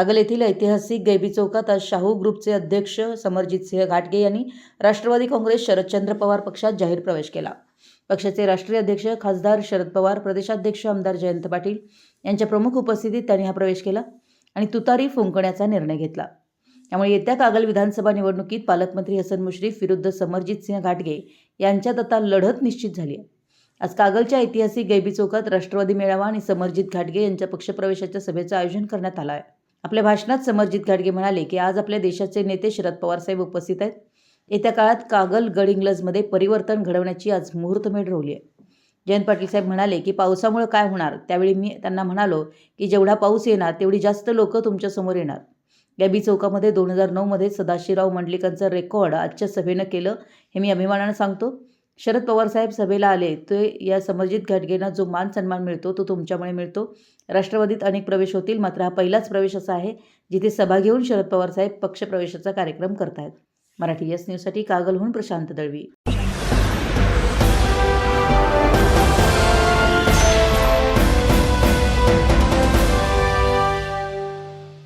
कागल येथील ऐतिहासिक गैबी चौकात आज शाहू ग्रुपचे अध्यक्ष समरजित सिंह घाटगे यांनी राष्ट्रवादी काँग्रेस शरदचंद्र पवार पक्षात जाहीर प्रवेश केला. पक्षाचे राष्ट्रीय अध्यक्ष खासदार शरद पवार प्रदेशाध्यक्ष आमदार जयंत पाटील यांच्या प्रमुख उपस्थितीत त्यांनी हा प्रवेश केला आणि तुतारी फुंकण्याचा निर्णय घेतला. त्यामुळे येत्या कागल विधानसभा निवडणुकीत पालकमंत्री हसन मुश्रीफ विरुद्ध समरजित सिंह घाटगे यांच्यात आता लढत निश्चित झाली आहे. आज कागलच्या ऐतिहासिक गैबी चौकात राष्ट्रवादी मेळावा आणि समरजित घाटगे यांच्या पक्षप्रवेशाच्या सभेचं आयोजन करण्यात आलं आहे. आपल्या भाषणात समरजित घाटगे म्हणाले की आज आपल्या देशाचे नेते शरद पवार साहेब उपस्थित आहेत. येत्या काळात कागल गडिंग्लजमध्ये परिवर्तन घडवण्याची आज मुहूर्तमेढ रोवली आहे. जयंत पाटील साहेब म्हणाले की पावसामुळे काय होणार? त्यावेळी मी त्यांना म्हणालो की जेवढा पाऊस येणार तेवढी जास्त लोक तुमच्यासमोर येणार. गॅबी चौकामध्ये दोन हजार नऊमध्ये सदाशिवराव मंडलिकांचं रेकॉर्ड आजच्या सभेनं केलं हे मी अभिमानानं सांगतो. शरद पवार साहेब सभेला आले ते या समर्जित घाटगेंना जो मान सन्मान मिळतो तो तुमच्यामुळे मिळतो. राष्ट्रवादीत अनेक प्रवेश होतील मात्र हा पहिलाच प्रवेश असा आहे जिथे सभा घेऊन शरद पवार साहेब पक्षप्रवेशाचा कार्यक्रम करतायत. मराठी एस न्यूजसाठी कागलहून प्रशांत दळवी.